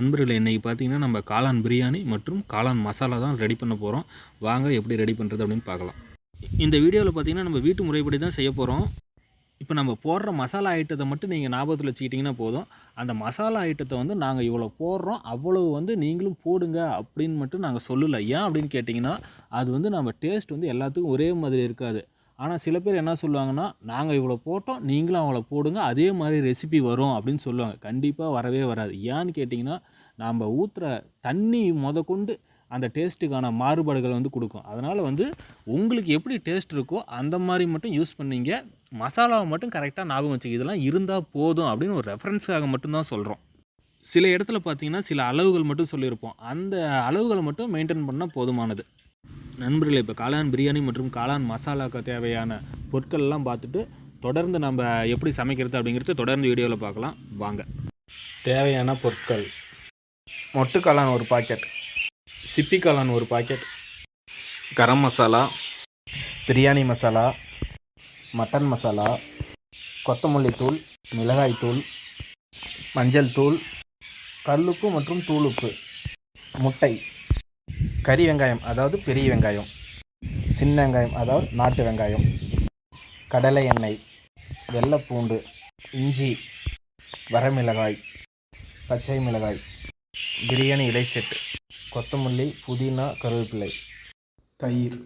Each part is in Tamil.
நண்பர்களை இன்றைக்கி பார்த்தீங்கன்னா நம்ம காளான் பிரியாணி மற்றும் காளான் மசாலா தான் ரெடி பண்ண போகிறோம் வாங்க எப்படி ரெடி பண்ணுறது அப்படின்னு பார்க்கலாம். இந்த வீடியோவில் பார்த்தீங்கன்னா நம்ம வீட்டு முறைப்படி தான் செய்ய போகிறோம் இப்போ நம்ம போடுற மசாலா ஐட்டத்தை மட்டும் நீங்கள் ஞாபகத்தில் வச்சுக்கிட்டிங்கன்னா போதும். அந்த மசாலா ஐட்டத்தை வந்து நாங்கள் இவ்வளோ போடுறோம். அவ்வளவு வந்து நீங்களும் போடுங்க அப்படின்னு மட்டும் நாங்கள் சொல்லலை. ஏன் அப்படின்னு கேட்டிங்கன்னா அது வந்து நம்ம டேஸ்ட் வந்து எல்லாத்துக்கும் ஒரே மாதிரி இருக்காது. ஆனால் சில பேர் என்ன சொல்லுவாங்கன்னா நாங்கள் இவ்வளோ போட்டோம் நீங்களும் அவங்கள போடுங்க அதே மாதிரி ரெசிபி வரும் அப்படின்னு சொல்லுவாங்க. கண்டிப்பாக வரவே வராது. ஏன்னு கேட்டிங்கன்னா நாம் ஊற்றுற தண்ணி முத கொண்டு அந்த டேஸ்ட்டுக்கான மாறுபாடுகள் வந்து கொடுக்கும். அதனால் வந்து உங்களுக்கு எப்படி டேஸ்ட் இருக்கோ அந்த மாதிரி மட்டும் யூஸ் பண்ணீங்க. மசாலாவை மட்டும் கரெக்டாக ஞாபகம் வச்சுக்க. இதெல்லாம் இருந்தால் போதும் அப்படின்னு ஒரு ரெஃபரன்ஸுக்காக மட்டும்தான் சொல்கிறோம் சில இடத்துல பார்த்தீங்கன்னா சில அளவுகள் மட்டும் சொல்லியிருப்போம். அந்த அளவுகளை மட்டும் மெயின்டைன் பண்ணால் போதுமானது. நண்பர்களே இப்போ காளான் பிரியாணி மற்றும் காளான் மசாலாக்கு தேவையான பொருட்கள்லாம் பார்த்துட்டு தொடர்ந்து நம்ம எப்படி சமைக்கிறது அப்படிங்கிறது தொடர்ந்து வீடியோவில் பார்க்கலாம். வாங்க. தேவையான பொருட்கள். மொட்டு காளான் ஒரு பாக்கெட். சிப்பி காளான் ஒரு பாக்கெட். கரம் மசாலா. பிரியாணி மசாலா. மட்டன் மசாலா. கொத்தமல்லி தூள் மிளகாய் தூள் மஞ்சள் தூள் கல்லுப்பு மற்றும் தூளுப்பு. முட்டை. கறி வெங்காயம் அதாவது பெரிய வெங்காயம். சின்ன வெங்காயம் அதாவது நாட்டு வெங்காயம். கடலை எண்ணெய் வெள்ளைப்பூண்டு இஞ்சி வரமிளகாய் பச்சை மிளகாய் பிரியாணி இலை செட்டு கொத்தமல்லி புதினா கருவேப்பிலை தயிர்.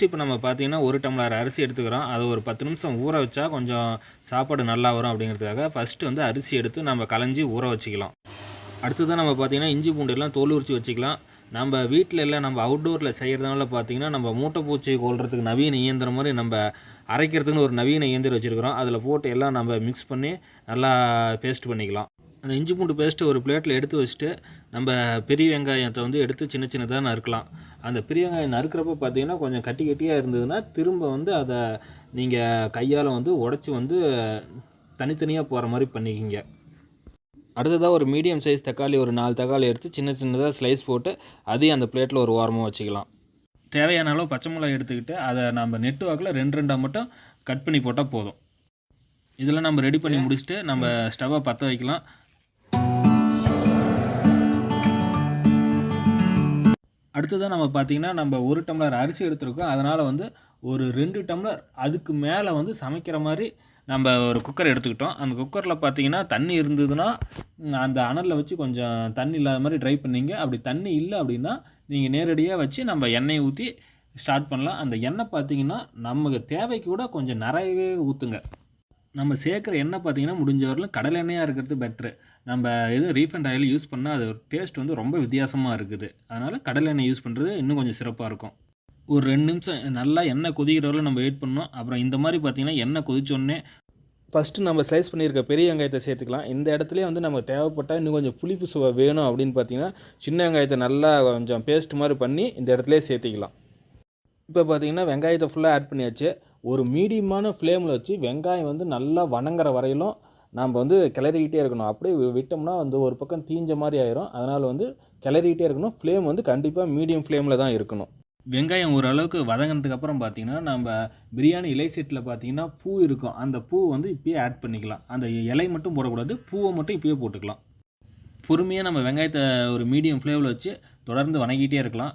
ஃபஸ்ட்டு இப்போ நம்ம பார்த்தீங்கன்னா ஒரு டம்ளர் அரிசி எடுத்துக்கிறோம். அது ஒரு பத்து நிமிஷம் ஊற வச்சா கொஞ்சம் சாப்பாடு நல்லா வரும் அப்படிங்கிறதுக்காக ஃபஸ்ட்டு வந்து அரிசி எடுத்து நம்ம களைஞ்சி ஊற வச்சுக்கலாம். அடுத்ததான் நம்ம பார்த்தீங்கன்னா இஞ்சி பூண்டு எல்லாம் தோல் உரித்து வச்சுக்கலாம். நம்ம வீட்டில் இல்லை நம்ம அவுட்டோரில் செய்கிறதுனால பார்த்தீங்கன்னா நம்ம மூட்டை பூச்சி கொள்றதுக்கு நவீன இயந்திரம் மாதிரி நம்ம அரைக்கிறதுக்குன்னு ஒரு நவீன இயந்திரம் வச்சுருக்கிறோம். அதில் போட்டு எல்லாம் நம்ம மிக்ஸ் பண்ணி நல்லா பேஸ்ட் பண்ணிக்கலாம். அந்த இஞ்சி பூண்டு பேஸ்ட்டு ஒரு பிளேட்டில் எடுத்து வச்சுட்டு நம்ம பெரிய வெங்காயத்தை வந்து எடுத்து சின்ன சின்னதாக நறுக்கலாம். அந்த பெரிய வெங்காயம் நறுக்கிறப்ப பார்த்தீங்கன்னா கொஞ்சம் கட்டி கட்டியாக இருந்ததுன்னா திரும்ப வந்து அதை நீங்கள் கையால் வந்து உடச்சி வந்து தனித்தனியாக போகிற மாதிரி பண்ணிக்கிங்க. அடுத்ததாக ஒரு மீடியம் சைஸ் தக்காளி ஒரு நாலு தக்காளி எடுத்து சின்ன சின்னதாக ஸ்லைஸ் போட்டு அதையும் அந்த பிளேட்டில் ஒரு ஓரமாக வச்சுக்கலாம். தேவையான அளவு பச்சை மிளகாய் எடுத்துக்கிட்டு அதை நம்ம நெட்டு வாக்கில் ரெண்டு ரெண்டாக மட்டும் கட் பண்ணி போட்டால் போதும். இதெல்லாம் நம்ம ரெடி பண்ணி முடிச்சுட்டு நம்ம ஸ்டவ்வை பற்ற வைக்கலாம். அடுத்ததாக நம்ம பார்த்திங்கன்னா நம்ம ஒரு டம்ளர் அரிசி எடுத்திருக்கோம். அதனால் வந்து ஒரு ரெண்டு டம்ளர் அதுக்கு மேலே வந்து சமைக்கிற மாதிரி நம்ம ஒரு குக்கர் எடுத்துக்கிட்டோம். அந்த குக்கரில் பார்த்தீங்கன்னா தண்ணி இருந்ததுன்னா அந்த அனலில் வச்சு கொஞ்சம் தண்ணி இல்லாத மாதிரி ட்ரை பண்ணிங்க. அப்படி தண்ணி இல்லை அப்படின்னா நீங்கள் நேரடியாக வச்சு நம்ம எண்ணெயை ஊற்றி ஸ்டார்ட் பண்ணலாம். அந்த எண்ணெய் பார்த்தீங்கன்னா நமக்கு தேவைக்கு கூட கொஞ்சம் நிறையவே ஊற்றுங்க நம்ம சேர்க்குற எண்ணெய் பார்த்தீங்கன்னா முடிஞ்ச வரலும் கடலை எண்ணெயாக இருக்கிறது பெட்ரு நம்ம இது ரீஃபண்ட் ஆயில் யூஸ் பண்ணால் அது டேஸ்ட் வந்து ரொம்ப வித்தியாசமாக இருக்குது. அதனால் கடலை எண்ணெய் யூஸ் பண்ணுறது இன்னும் கொஞ்சம் சிறப்பாக இருக்கும். ஒரு ரெண்டு நிமிஷம் நல்லா எண்ணெய் கொதிக்கிறவரை நம்ம வெயிட் பண்ணோம் அப்புறம் இந்த மாதிரி பார்த்தீங்கன்னா எண்ணெய் கொதிச்சோடனே ஃபஸ்ட்டு நம்ம ஸ்லைஸ் பண்ணியிருக்க பெரிய வெங்காயத்தை சேர்த்துக்கலாம். இந்த இடத்துலயே வந்து நமக்கு தேவைப்பட்டால் இன்னும் கொஞ்சம் புளிப்பு சுவை வேணும் அப்படின்னு பார்த்தீங்கன்னா சின்ன வெங்காயத்தை நல்லா கொஞ்சம் பேஸ்ட் மாதிரி பண்ணி இந்த இடத்துலையே சேர்த்துக்கலாம். இப்போ பார்த்தீங்கன்னா வெங்காயத்தை ஃபுல்லாக ஆட் பண்ணியாச்சு. ஒரு மீடியமான ஃப்ளேமில் வச்சு வெங்காயம் வந்து நல்லா வணங்குற வரையிலும் நாம் வந்து கிளறிக்கிட்டே இருக்கணும். அப்படியே வி- விட்டோம்னா வந்து ஒரு பக்கம் தீஞ்ச மாதிரி ஆயிரும். அதனால் வந்து கிளறிக்கிட்டே இருக்கணும். ஃப்ளேம் வந்து கண்டிப்பாக மீடியம் ஃப்ளேமில் தான் இருக்கணும். வெங்காயம் ஓரளவுக்கு வதங்கினதுக்கு அப்புறம் பார்த்தீங்கன்னா நம்ம பிரியாணி இலை செட்டில் பார்த்தீங்கன்னா பூ இருக்கும். அந்த பூ வந்து இப்பயே ஆட் பண்ணிக்கலாம். அந்த இலை மட்டும் போடக்கூடாது. பூவை மட்டும் இப்பயே போட்டுக்கலாம். பொறுமையாக நம்ம வெங்காயத்தை ஒரு மீடியம் ஃப்ளேவில் வச்சு தொடர்ந்து வணங்கிட்டே இருக்கலாம்.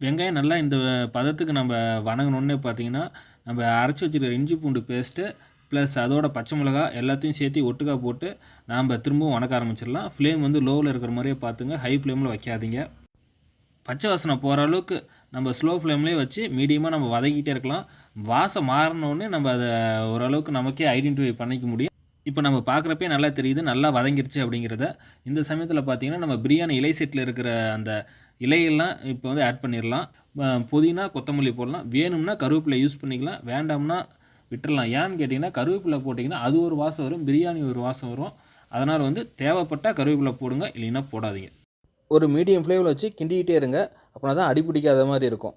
வெங்காயம் நல்லா இந்த பதத்துக்கு நம்ம வணங்கணுன்னே பார்த்தீங்கன்னா நம்ம அரைச்சி வச்சுருக்கிற இஞ்சி பூண்டு பேஸ்ட்டு ப்ளஸ் அதோட பச்சை மிளகா எல்லாத்தையும் சேர்த்து ஒட்டுக்கா போட்டு நாம் திரும்பவும் வணக்க ஆரம்பிச்சிடலாம். ஃப்ளேம் வந்து லோவில் இருக்கிற மாதிரியே பார்த்துங்க. ஹை ஃப்ளேமில் வைக்காதீங்க. பச்சை வாசனை போகிற அளவுக்கு நம்ம ஸ்லோ ஃப்ளேம்லேயே வச்சு மீடியமாக நம்ம வதக்கிட்டே இருக்கலாம். வாசம் மாறினோடனே நம்ம அதை ஓரளவுக்கு நமக்கே ஐடென்டிஃபை பண்ணிக்க முடியும். இப்போ நம்ம பார்க்குறப்பே நல்லா தெரியுது. நல்லா வதங்கிருச்சு அப்படிங்கிறத. இந்த சமயத்தில் பார்த்தீங்கன்னா நம்ம பிரியாணி இலை செட்டில் இருக்கிற அந்த இலையெல்லாம் இப்போ வந்து ஆட் பண்ணிடலாம். புதினா கொத்தமல்லி போடலாம். வேணும்னா கருவேப்பிலை யூஸ் பண்ணிக்கலாம். வேண்டாம்னா விட்டுறலாம். ஏன்னு கேட்டிங்கன்னா கருவேப்பிலை போட்டிங்கன்னா அது ஒரு வாசம் வரும் பிரியாணி ஒரு வாசம் வரும். அதனால் வந்து தேவைப்பட்டால் கருவேப்பிலை போடுங்க இல்லைன்னா போடாதீங்க. ஒரு மீடியம் ஃப்ளேமில் வச்சு கிண்டிக்கிட்டே இருங்க அப்படின்னா தான் அடிப்பிடிக்காத மாதிரி இருக்கும்.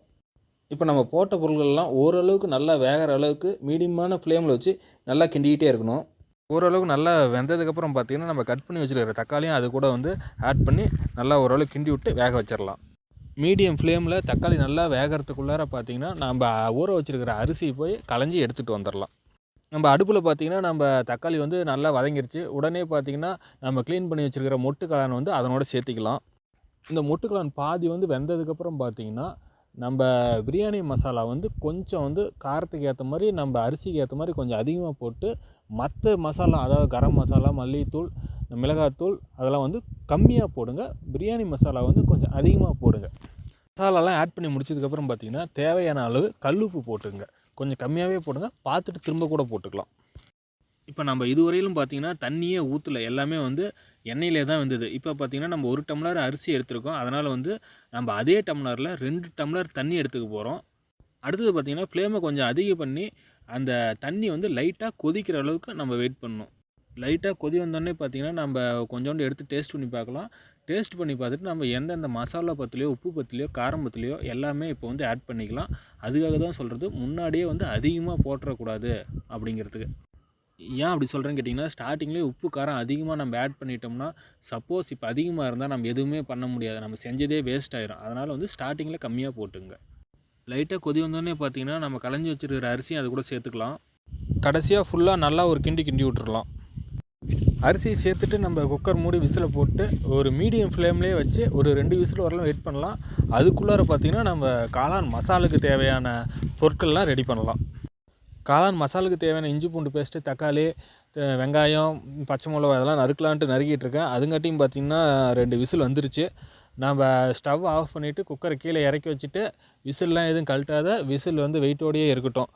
இப்போ நம்ம போட்ட பொருள்கள்லாம் ஓரளவுக்கு நல்லா வேகிற அளவுக்கு மீடியமான ஃப்ளேமில் வச்சு நல்லா கிண்டிக்கிட்டே இருக்கணும். ஓரளவுக்கு நல்லா வெந்ததுக்கப்புறம் பார்த்தீங்கன்னா நம்ம கட் பண்ணி வச்சுருக்கிற தக்காளியும் அது கூட வந்து ஆட் பண்ணி நல்லா ஓரளவுக்கு கிண்டி விட்டு வேக வச்சிடலாம் மீடியம் ஃப்ளேமில் தக்காளி நல்லா வேகிறதுக்குள்ளார பார்த்தீங்கன்னா நம்ம ஊற வச்சுருக்கிற அரிசி போய் களைஞ்சி எடுத்துகிட்டு வந்துடலாம் நம்ம அடுப்பில் பார்த்தீங்கன்னா நம்ம தக்காளி வந்து நல்லா வதங்கிருச்சு. உடனே பார்த்தீங்கன்னா நம்ம க்ளீன் பண்ணி வச்சுருக்கிற மொட்டுக்கலான் வந்து அதனோட சேர்த்திக்கலாம். இந்த மொட்டுக்கலான் பாதி வந்து வெந்ததுக்கப்புறம் பார்த்தீங்கன்னா நம்ம பிரியாணி மசாலா வந்து கொஞ்சம் வந்து காரத்துக்கு ஏற்ற மாதிரி நம்ம அரிசிக்கு ஏற்ற மாதிரி கொஞ்சம் அதிகமாக போட்டு மற்ற மசாலா அதாவது கரம் மசாலா மல்லித்தூள் மிளகாத்தூள் அதெல்லாம் வந்து கம்மியாக போடுங்க. பிரியாணி மசாலா வந்து கொஞ்சம் அதிகமாக போடுங்க. மசாலாலாம் ஆட் பண்ணி முடிச்சதுக்கப்புறம் பார்த்தீங்கன்னா தேவையான அளவு கல்லுப்பு போட்டுங்க கொஞ்சம் கம்மியாகவே போடுங்க. பார்த்துட்டு திரும்ப கூட போட்டுக்கலாம். இப்போ நம்ம இதுவரையிலும் பார்த்தீங்கன்னா தண்ணியே ஊற்றல எல்லாமே வந்து எண்ணெயிலே தான் வந்தது. இப்போ பார்த்தீங்கன்னா நம்ம ஒரு டம்ளர் அரிசி எடுத்துருக்கோம். அதனால் வந்து நம்ம அதே டம்ளரில் ரெண்டு டம்ளர் தண்ணி எடுத்துக்க போகிறோம் அடுத்தது பார்த்திங்கன்னா ஃப்ளேமை கொஞ்சம் அதிகம் பண்ணி அந்த தண்ணி வந்து லைட்டாக கொதிக்கிற அளவுக்கு நம்ம வெயிட் பண்ணணும். லைட்டாக கொதி வந்தோடனே பார்த்திங்கன்னா நம்ம கொஞ்சோண்டு எடுத்து டேஸ்ட் பண்ணி பார்க்கலாம். டேஸ்ட் பண்ணி பார்த்துட்டு நம்ம எந்தெந்த மசாலா பத்திலையோ உப்பு பத்திலையோ காரம் பத்திலையோ எல்லாமே இப்போ வந்து ஆட் பண்ணிக்கலாம். அதுக்காக தான் சொல்கிறது முன்னாடியே வந்து அதிகமாக போட்டுறக்கூடாது அப்படிங்கிறதுக்கு. ஏன் அப்படி சொல்கிறேன்னு கேட்டிங்கன்னா ஸ்டார்டிங்லேயே உப்பு காரம் அதிகமாக நம்ம ஆட் பண்ணிட்டோம்னா சப்போஸ் இப்போ அதிகமாக இருந்தால் நம்ம எதுவுமே பண்ண முடியாது. நம்ம செஞ்சதே வேஸ்ட் ஆயிரும். அதனால் வந்து ஸ்டார்டிங்கில் கம்மியாக போட்டுங்க. லைட்டாக கொதி வந்தோடனே பார்த்தீங்கன்னா நம்ம களைஞ்சி வச்சுருக்கிற அரிசியும் அது கூட சேர்த்துக்கலாம். கடைசியாக ஃபுல்லாக நல்லா ஒரு கிண்டி கிண்டி விட்டுருலாம் அரிசியை சேர்த்துட்டு நம்ம குக்கர் மூடி விசிலை போட்டு ஒரு மீடியம் ஃப்ளேம்லேயே வச்சு ஒரு ரெண்டு விசில் வரலாம் வெயிட் பண்ணலாம். அதுக்குள்ளார பார்த்திங்கன்னா நம்ம காளான் மசாலுக்கு தேவையான பொருட்கள்லாம் ரெடி பண்ணலாம். காளான் மசாலுக்கு தேவையான இஞ்சி பூண்டு பேஸ்ட்டு தக்காளி வெங்காயம் பச்சை மிளகா இதெல்லாம் நறுக்கலான்ட்டு நறுக்கிட்டு இருக்கேன் அதுங்காட்டியும் பார்த்திங்கன்னா ரெண்டு விசில் வந்துருச்சு. நம்ம ஸ்டவ் ஆஃப் பண்ணிவிட்டு குக்கரை கீழே இறக்கி வச்சுட்டு விசில்லாம் எதுவும் கழட்டாத விசில் வந்து வெயிட்டோடையே இருக்கட்டும்.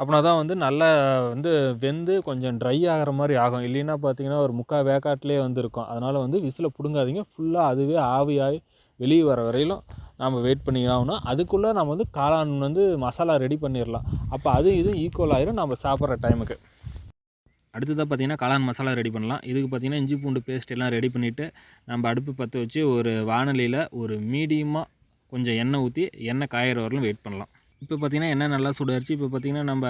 அப்படின்னா தான் வந்து நல்லா வந்து வெந்து கொஞ்சம் ட்ரை ஆகிற மாதிரி ஆகும். இல்லைன்னா பார்த்தீங்கன்னா ஒரு முக்கால் வேக்காட்டிலே வந்து இருக்கும் அதனால் வந்து விசிலை பிடுங்காதீங்க. ஃபுல்லாக அதுவே ஆவியாகி வெளியே வர வரையிலும் நம்ம வெயிட் பண்ணி ஆகணும் அதுக்குள்ளே நம்ம வந்து காளான் வந்து மசாலா ரெடி பண்ணிடலாம் அப்போ அது இது ஈக்குவல் ஆயிரும் நம்ம சாப்பிட்ற டைமுக்கு அடுத்ததாக பார்த்தீங்கன்னா காளான் மசாலா ரெடி பண்ணலாம். இதுக்கு பார்த்தீங்கன்னா இஞ்சி பூண்டு பேஸ்ட் எல்லாம் ரெடி பண்ணிவிட்டு நம்ம அடுப்பு பற்ற வச்சு ஒரு வானலியில் ஒரு மீடியமாக கொஞ்சம் எண்ணெய் ஊற்றி எண்ணெய் காயிற வரலும் வெயிட் பண்ணலாம். இப்போ பார்த்தீங்கன்னா எண்ணெய் நல்லா சுடாயிருச்சு. இப்போ பார்த்தீங்கன்னா நம்ம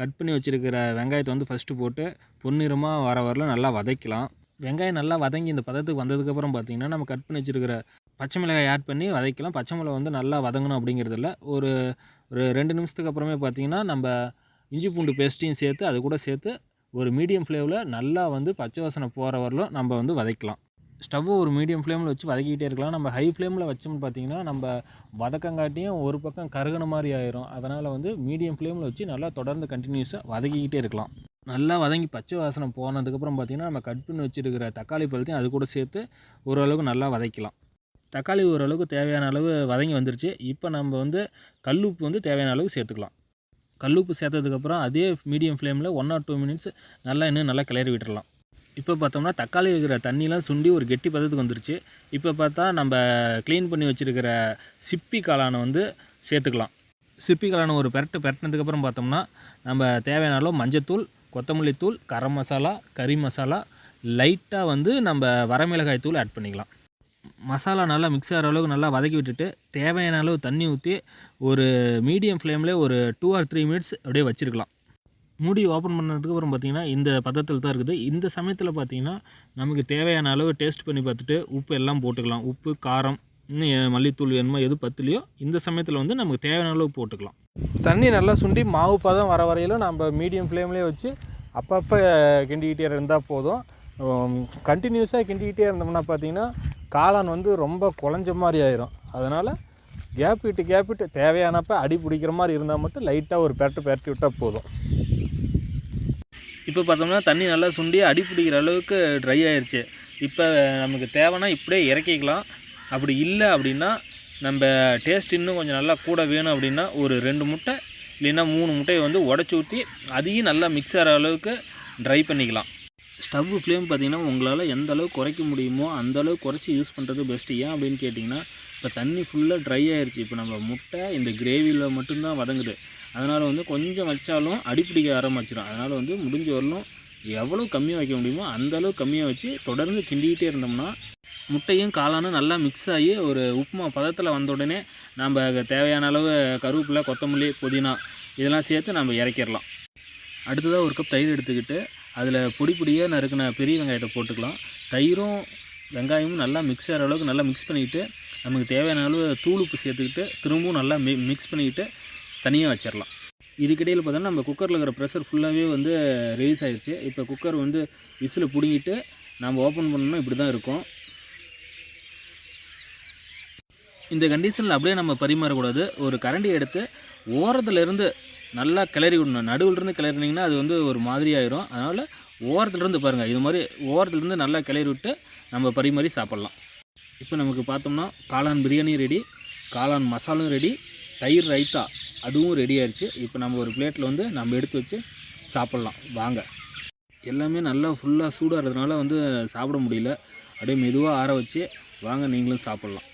கட் பண்ணி வச்சுருக்கிற வெங்காயத்தை வந்து ஃபஸ்ட்டு போட்டு பொன்னிறமாக வர வரலும் நல்லா வதக்கலாம். வெங்காயம் நல்லா வதங்கி இந்த பதத்துக்கு வந்ததுக்கப்புறம் பார்த்தீங்கன்னா நம்ம கட் பண்ணி வச்சுருக்கிற பச்சை மிளகாய் ஆட் பண்ணி வதக்கலாம். பச்சை மிளகா வந்து நல்லா வதங்கணும் அப்படிங்கிறதில்ல. ஒரு ஒரு ரெண்டு நிமிஷத்துக்கு அப்புறமே பார்த்தீங்கன்னா நம்ம இஞ்சி பூண்டு பேஸ்ட்டையும் சேர்த்து அது கூட சேர்த்து ஒரு மீடியம் ஃப்ளேவில் நல்லா வந்து பச்சை வாசனை போகிற வரலும் நம்ம வந்து வதக்கலாம். ஸ்டவ்வை ஒரு மீடியம் ஃப்ளேமில் வச்சு வதக்கிக்கிட்டே இருக்கலாம். நம்ம ஹை ஃப்ளேமில் வச்சோம்னு பார்த்தீங்கன்னா நம்ம வதக்கங்காட்டியும் ஒரு பக்கம் கருகின மாதிரி ஆயிரும். அதனால் வந்து மீடியம் ஃப்ளேமில் வச்சு நல்லா தொடர்ந்து கண்டினியூஸாக வதக்கிக்கிட்டே இருக்கலாம். நல்லா வதங்கி பச்சை வாசனை போனதுக்கப்புறம் பார்த்திங்கன்னா நம்ம கட் பண்ணி வச்சுருக்கிற தக்காளி பழத்தையும் அது கூட சேர்த்து ஓரளவுக்கு நல்லா வதக்கலாம் தக்காளி ஓரளவுக்கு தேவையான அளவு வதங்கி வந்துருச்சு. இப்போ நம்ம வந்து கல்லுப்பு வந்து தேவையான அளவு சேர்த்துக்கலாம். கல்லுப்பு சேர்த்ததுக்கப்புறம் அதே மீடியம் ஃப்ளேமில் ஒன் ஆர் டூ மினிட்ஸ் நல்லா இன்னும் நல்லா கிளறி விட்டுடலாம் இப்போ பார்த்தோம்னா தக்காளி இருக்கிற தண்ணிலாம் சுண்டி ஒரு கெட்டி பதத்துக்கு வந்துருச்சு. இப்போ பார்த்தா நம்ம க்ளீன் பண்ணி வச்சுருக்கிற சிப்பி காளானை வந்து சேர்த்துக்கலாம். சிப்பி காளானை ஒரு பெரட்டு பெரட்டினதுக்கப்புறம் பார்த்தோம்னா நம்ம தேவையான அளவு மஞ்சத்தூள் கொத்தமல்லி தூள் கரம் மசாலா கறி மசாலா லைட்டாக வந்து நம்ம வரமிளகாய் தூள் ஆட் பண்ணிக்கலாம். மசாலா நல்லா மிக்ஸ் ஆகிற அளவுக்கு நல்லா வதக்கி விட்டுட்டு தேவையான அளவு தண்ணி ஊற்றி ஒரு மீடியம் ஃப்ளேமில் ஒரு டூ ஆர் த்ரீ மினிட்ஸ் அப்படியே வச்சுருக்கலாம். மூடி ஓப்பன் பண்ணதுக்கு அப்புறம் பார்த்தீங்கன்னா இந்த பதத்தில் தான் இருக்குது. இந்த சமயத்தில் பார்த்தீங்கன்னா நமக்கு தேவையான அளவு டேஸ்ட் பண்ணி பார்த்துட்டு உப்பு எல்லாம் போட்டுக்கலாம். உப்பு காரம் இன்னும் மல்லித்தூள் வேணுமோ எது பத்துலையோ இந்த சமயத்தில் வந்து நமக்கு தேவையான அளவு போட்டுக்கலாம். தண்ணி நல்லா சுண்டி மாவு பதம் வர வரையிலும் நம்ம மீடியம் ஃப்ளேம்லேயே வச்சு அப்பப்போ கிண்டிக்கிட்டே இருந்தால் போதும். கண்டினியூஸாக கிண்டிக்கிட்டே இருந்தோம்னா பார்த்தீங்கன்னா காளான் வந்து ரொம்ப குழஞ்ச மாதிரி ஆயிரும். அதனால் கேப் விட்டு கேப் விட்டு தேவையானப்போ அடி பிடிக்கிற மாதிரி இருந்தால் மட்டும் லைட்டாக ஒரு பெரட்டு பெரட்டி விட்டால் போதும். இப்போ பார்த்தோம்னா தண்ணி நல்லா சுண்டி அடி பிடிக்கிற அளவுக்கு ட்ரை ஆயிடுச்சு இப்போ நமக்கு தேவைன்னா இப்படியே இறக்கிக்கலாம். அப்படி இல்லை அப்படின்னா நம்ம டேஸ்ட் இன்னும் கொஞ்சம் நல்லா கூட வேணும் அப்படின்னா ஒரு ரெண்டு முட்டை இல்லைன்னா மூணு முட்டையை வந்து உடச்சி ஊற்றி அதையும் நல்லா மிக்ஸ் ஆகிற அளவுக்கு ட்ரை பண்ணிக்கலாம். ஸ்டவ் ஃப்ளேம் பார்த்திங்கன்னா உங்களால் எந்த அளவுக்கு குறைக்க முடியுமோ அந்த அளவுக்கு குறைச்சி யூஸ் பண்ணுறது பெஸ்ட்டு ஏன் அப்படின்னு கேட்டிங்கன்னா இப்போ தண்ணி ஃபுல்லாக ட்ரை ஆயிடுச்சு இப்போ நம்ம முட்டை இந்த கிரேவியில் மட்டும்தான் வதங்குது. அதனால் வந்து கொஞ்சம் வச்சாலும் அடிப்பிடிக்க ஆரம்பிச்சிடும் அதனால் வந்து முடிஞ்ச வரலும் எவ்வளோ கம்மியாக வைக்க முடியுமோ அந்த அளவு கம்மியாக வச்சு தொடர்ந்து கிண்டிக்கிட்டே இருந்தோம்னா முட்டையும் காளானும் நல்லா மிக்ஸ் ஆகி ஒரு உப்புமா பதத்தில் வந்த உடனே நம்ம தேவையான அளவு கருவேப்பிலை கொத்தமல்லி புதினா இதெல்லாம் சேர்த்து நம்ம இறக்கிடலாம். அடுத்ததாக ஒரு கப் தயிர் எடுத்துக்கிட்டு அதில் பொடி பொடியாக நறுக்கின பெரிய வெங்காயத்தை போட்டுக்கலாம். தயிரும் வெங்காயமும் நல்லா மிக்ஸ் ஆகிற அளவுக்கு நல்லா மிக்ஸ் பண்ணிவிட்டு நமக்கு தேவையான அளவு தூள் உப்பு சேர்த்துக்கிட்டு திரும்பவும் நல்லா மி மிக்ஸ் பண்ணிக்கிட்டு தனியாக வச்சிடலாம் இதுக்கிடையில் பார்த்தோன்னா நம்ம குக்கரில் இருக்கிற ப்ரெஷர் ஃபுல்லாகவே வந்து ரிலீஸ் ஆயிடுச்சு இப்போ குக்கர் வந்து விசில் பிடுங்கிட்டு நம்ம ஓப்பன் பண்ணோம்னா இப்படி தான் இருக்கும். இந்த கண்டிஷனில் அப்படியே நம்ம பரிமாறக்கூடாது. ஒரு கரண்டி எடுத்து ஓரத்துலேருந்து நல்லா கிளறி விடணும். நடுவுல இருந்து கிளறினீங்கன்னா அது வந்து ஒரு மாதிரி ஆயிரும். அதனால் ஓரத்துலேருந்து பாருங்கள் இது மாதிரி ஓரத்துலேருந்து நல்லா கிளறி விட்டு நம்ம பரிமாறி சாப்பிட்லாம். இப்போ நமக்கு பார்த்தோம்னா காளான் பிரியாணி ரெடி காளான் மசாலும் ரெடி தயிர் ரைத்தா அதுவும் ரெடி ஆயிடுச்சு. இப்போ நம்ம ஒரு பிளேட்டில் வந்து நம்ம எடுத்து வச்சு சாப்பிட்லாம். வாங்க. எல்லாமே நல்லா ஃபுல்லாக சூடாகிறதுனால வந்து சாப்பிட முடியல. அப்படியே மெதுவாக ஆற வச்சு வாங்க நீங்களும் சாப்பிட்லாம்.